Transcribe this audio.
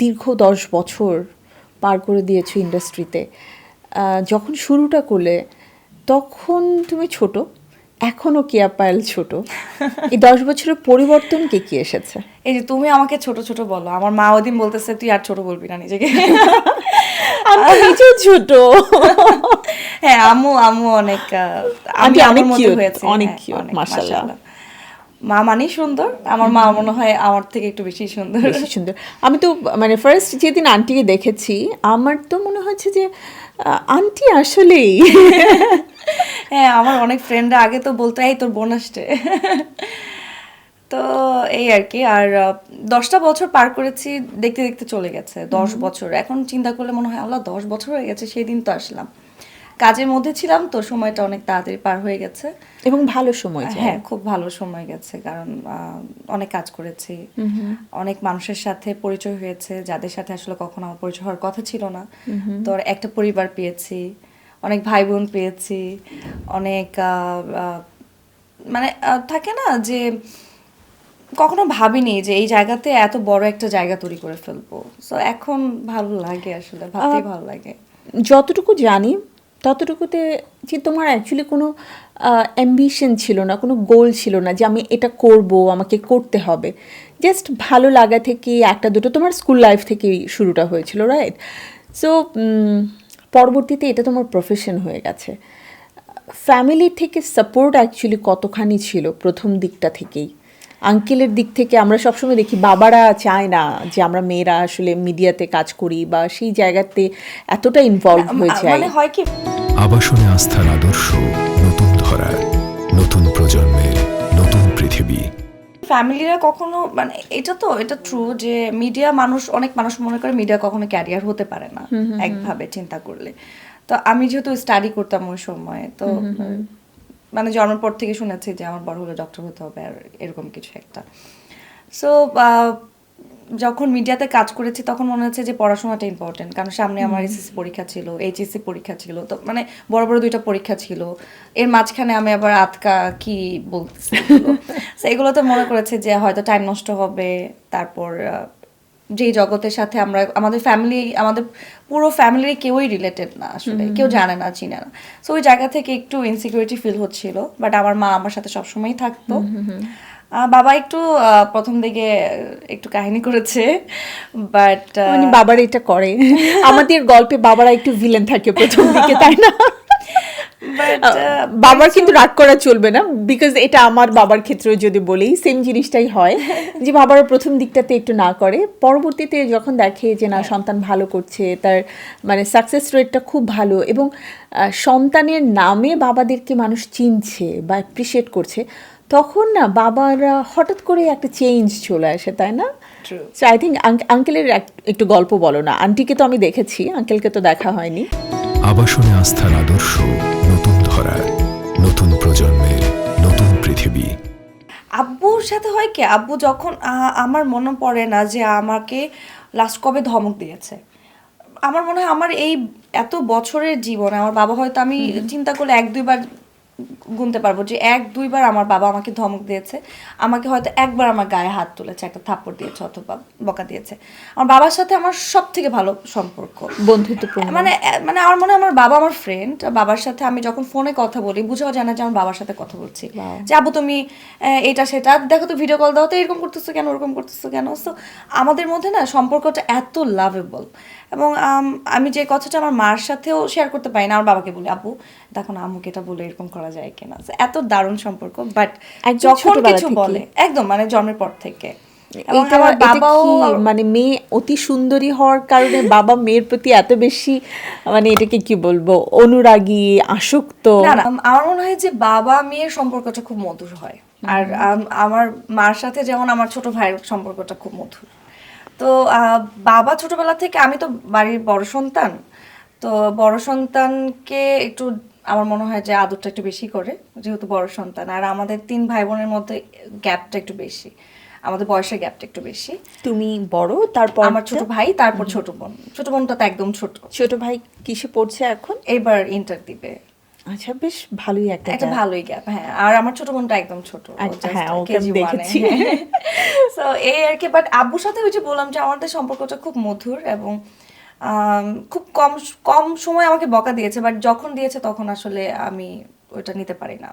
দীর্ঘ দশ বছর পার করে দিয়েছ ইন্ডাস্ট্রিতে। যখন শুরুটা করলে তখন তুমি ছোট এখনও কেয়া পায়েল ছোট। এই দশ বছরের পরিবর্তন কে কি এসেছে? এই যে তুমি আমাকে ছোট ছোট বলো আমার মা ওদিন বলতেছে তুই আর ছোট বলবি না নিজেকে। আমি নিজেও ছোট। হ্যাঁ আমু আমু অনেক আমি অনেক হয়েছি। অনেক হ্যাঁ, অনেক, মাশাআল্লাহ। মা মানেই সুন্দর। আমার মা মনে হয় আমার থেকে একটু বেশি সুন্দর। বেশি সুন্দর। আমি তো মানে ফার্স্ট যেদিন আন্টিকে দেখেছি আমার তো মনে হচ্ছে যে আন্টি আসলেই। হ্যাঁ আমার অনেক ফ্রেন্ডরা আগে তো বলতো এই তোর বোন আসছে। তো এই আর কি। আর দশটা বছর পার করেছি দেখতে দেখতে চলে গেছে দশ বছর। এখন চিন্তা করলে মনে হয় আল্লাহ দশ বছর হয়ে গেছে সেই দিন তো আসলাম। কাজের মধ্যে ছিলাম তো সময়টা অনেক তাড়াতাড়ি পার হয়ে গেছে। এবং ভালো সময় হ্যাঁ খুব ভালো সময় গেছে কারণ অনেক কাজ করেছি। অনেক মানুষের সাথে পরিচয় হয়েছে যাদের সাথে আসলে কখনো আমার পরিচয় হওয়ার কথা ছিল না। তো একটা পরিবার পেয়েছি অনেক ভাই বোন পেয়েছি অনেক মানে থাকে না যে কখনো ভাবিনি যে এই জায়গাতে এত বড় একটা জায়গা তৈরি করে ফেলব। সো এখন ভালো লাগে আসলে ভাবতেই ভালো লাগে। যতটুকু জানি ততটুকুতে যে তোমার অ্যাকচুয়ালি কোনো অ্যাম্বিশন ছিল না, কোনো গোল ছিল না যে আমি এটা করব, আমাকে করতে হবে। জাস্ট ভালো লাগা থেকে একটা দুটো তোমার স্কুল লাইফ থেকেই শুরুটা হয়েছিল রাইট সো পরবর্তীতে এটা তোমার প্রফেশন হয়ে গেছে। ফ্যামিলি থেকে সাপোর্ট অ্যাকচুয়ালি কতখানি ছিল প্রথম দিকটা থেকেই? আঙ্কেলের দিক থেকে আমরা সবসময় দেখি বাবারা চায় না যে আমরা মেয়েরা আসলে মিডিয়াতে কাজ করি বা সেই জায়গাতে এতটা ইনভলভ হয়ে যাই। মানে হয় কি আবাসনে আস্থার আদর্শ নতুন ধরা নতুন প্রজন্মের নতুন পৃথিবী। ফ্যামিলিরা কখনো মানে এটা তো এটা ট্রু যে মিডিয়া মানুষ অনেক মানুষ মনে করে মিডিয়া কখনো ক্যারিয়ার হতে পারে না একভাবে চিন্তা করলে। তো আমি যেহেতু স্টাডি করতাম ওই সময় তো মানে জন্মের পর থেকে শুনেছি যে আমার বড় হলে ডক্টর হতে হবে আর এরকম কিছু একটা। সো যখন মিডিয়াতে কাজ করেছি তখন মনে হচ্ছে যে পড়াশোনাটা ইম্পর্টেন্ট কারণ সামনে আমার এসএসসি পরীক্ষা ছিল এইচএসসি পরীক্ষা ছিল তো মানে বড় বড় দুইটা পরীক্ষা ছিল। এর মাঝখানে আমি আবার আতকা কি বলতেছি এগুলোতে মনে করেছে যে হয়তো টাইম নষ্ট হবে তারপর যেই জগতের সাথে আমরা আমাদের ফ্যামিলি আমাদের পুরো ফ্যামিলির কেউই রিলেটেড না আসলে। কেউ জানে না চিনে না। সো ওই জায়গা থেকে একটু ইনসিকিউরিটি ফিল হচ্ছিল বাট আমার মা আমার সাথে সবসময়ই থাকতো। বাবা একটু প্রথম দিকে একটু কাহিনী করেছে বাট মানে বাবারা এটা করে। আমাদের গল্পে বাবারা একটু ভিলেন থাকে প্রথম দিকে তাই না? বাবার কিন্তু রাগ করা চলবে না বিকজ এটা আমার বাবার ক্ষেত্রেও যদি বলি সেম জিনিসটাই হয় যে বাবারা প্রথম দিকটাতে একটু না করে পরবর্তীতে যখন দেখে যে না সন্তান ভালো করছে তার মানে সাকসেস রেটটা খুব ভালো এবং সন্তানের নামে বাবাদেরকে মানুষ চিনছে বা অ্যাপ্রিসিয়েট করছে তখন না বাবারা হঠাৎ করে একটা চেঞ্জ চলে আসে তাই না? সো আই থিঙ্ক আঙ্কেলের একটু গল্প বলো না। আন্টিকে তো আমি দেখেছি আঙ্কেলকে তো দেখা হয়নি। আবাসনে আস্থার আদর্শ। আব্বুর সাথে হয় কি? আব্বু যখন আমার মনে পড়ে না যে আমাকে লাস্ট কবে ধমক দিয়েছে। আমার মনে হয় আমার এই এত বছরের জীবনে আমার বাবা হয়তো আমি চিন্তা করলে এক দুইবার গুনতে পারব যে এক দুইবার আমার বাবা আমাকে ধমক দিয়েছে। আমাকে হয়তো একবার আমার গায়ে হাত তুলেছে একটা থাপ্পড় দিয়েছে অথবা বকা দিয়েছে। আমার বাবার সাথে আমার সব থেকে ভালো সম্পর্ক। বন্ধুত্বপূর্ণ। মানে মানে আমার মনে হয় আমার বাবা আমার ফ্রেন্ড বাবার সাথে আমি যখন ফোনে কথা বলি বুঝাও যায় না যে আমার বাবার সাথে কথা বলছি। যে আবু তুমি এটা সেটা দেখো তো ভিডিও কল দাও তো এরকম করতেছো কেন ওরকম করতেছো কেন? তো আমাদের মধ্যে না সম্পর্কটা এত লাভেবল এবং আমি যে কথাটা আমার মার সাথেও শেয়ার করতে পারি না আমার বাবাকে বলি আপু দেখো না আম্মুকে এটা বলে এরকম করা যায় কিনা? এত দারুণ সম্পর্ক বাট যখন কিছু বলে একদম মানে জন্মের পর থেকে। মানে মেয়ে অতি সুন্দরী হওয়ার কারণে বাবা মেয়ের প্রতি এত বেশি মানে এটাকে কি বলব অনুরাগী আসক্ত? আমার মনে হয় যে বাবা মেয়ের সম্পর্কটা খুব মধুর হয়। আর আমার মার সাথে যেমন আমার ছোট ভাইয়ের সম্পর্কটা খুব মধুর। তো বাবা ছোটবেলা থেকে আমি তো বাড়ির বড় সন্তান। তো বড় সন্তানকে একটু আমার মনে হয় যে আদরটা একটু বেশি করে যেহেতু বড় সন্তান। আর আমাদের তিন ভাই বোনের মধ্যে গ্যাপটা একটু বেশি আমাদের বয়সের গ্যাপটা একটু বেশি। তুমি বড় তারপর আমার ছোট ভাই তারপর ছোট বোন। ছোট বোনটা তো একদম ছোট। ছোট ভাই কিসে পড়ছে এখন? এবার ইন্টার দিবে। আচ্ছা বেশ ভালোই একটা একটা ভালোই গ্যাপ হ্যাঁ। আর আমার ছোট বোনটা একদম ছোট হ্যাঁ, ওকে আমি দেখেছি। সো এই আর কি বাট আব্বুর সাথে ওই যে বললাম যে আমাদের সম্পর্কটা খুব মধুর এবং খুব কম কম সময় আমাকে বকা দিয়েছে বাট যখন দিয়েছে তখন আসলে আমি ওটা নিতে পারি না।